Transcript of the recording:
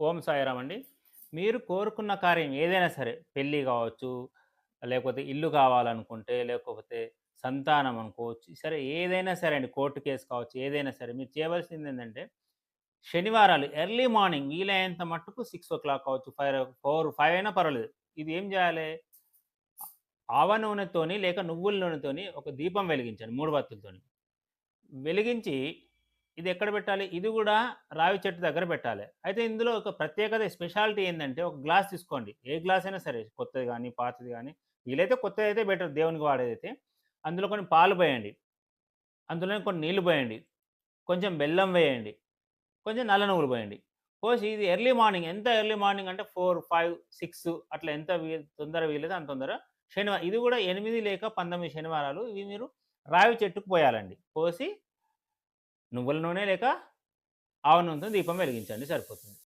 ఓం సాయిరామ్ అండి. మీరు కోరుకున్న కార్యం ఏదైనా సరే, పెళ్ళి కావచ్చు లేకపోతే ఇల్లు కావాలనుకుంటే, లేకపోతే సంతానం అనుకోవచ్చు. సరే ఏదైనా సరే అండి. కోర్టు కేస్ కావచ్చు, ఏదైనా సరే మీరు చేయవలసింది ఏంటంటే శనివారాలు ఎర్లీ మార్నింగ్ వీలైనంత మట్టుకు 6:00 కావచ్చు, ఫైవ్ 4, 5 అయినా పర్వాలేదు. ఇది ఏం చేయాలి ఆవ నూనెతోని లేక నువ్వుల నూనెతోని ఒక దీపం వెలిగించండి 3 వత్తులతోని. వెలిగించి ఇది ఎక్కడ పెట్టాలి? ఇది కూడా రావి చెట్టు దగ్గర పెట్టాలి. అయితే ఇందులో ఒక ప్రత్యేకత స్పెషాలిటీ ఏంటంటే ఒక గ్లాస్ తీసుకోండి. ఏ గ్లాస్ అయినా సరే కొత్తది కానీ పాతది కానీ వీలైతే కొత్తది అయితే బెటర్ దేవునికి వాడేదైతే. అందులో కొన్ని పాలు పోయండి. అందులోనే కొన్ని నీళ్ళు పోయండి. కొంచెం బెల్లం వేయండి. కొంచెం నల్ల నువ్వులు పోయండి. పోసి ఇది ఎర్లీ మార్నింగ్ ఎంత ఎర్లీ మార్నింగ్ అంటే 4, 5, 6 అట్లా ఎంత తొందర వీలైతే అంత తొందర శనివారం ఇది కూడా ఎనిమిది లేక 19 శనివారాలు ఇవి మీరు రావి చెట్టుకు పోయాలండి. పోసి నువ్వుల నూనె లేక ఆవ నూనెతో దీపం వెలిగించండి సరిపోతుంది.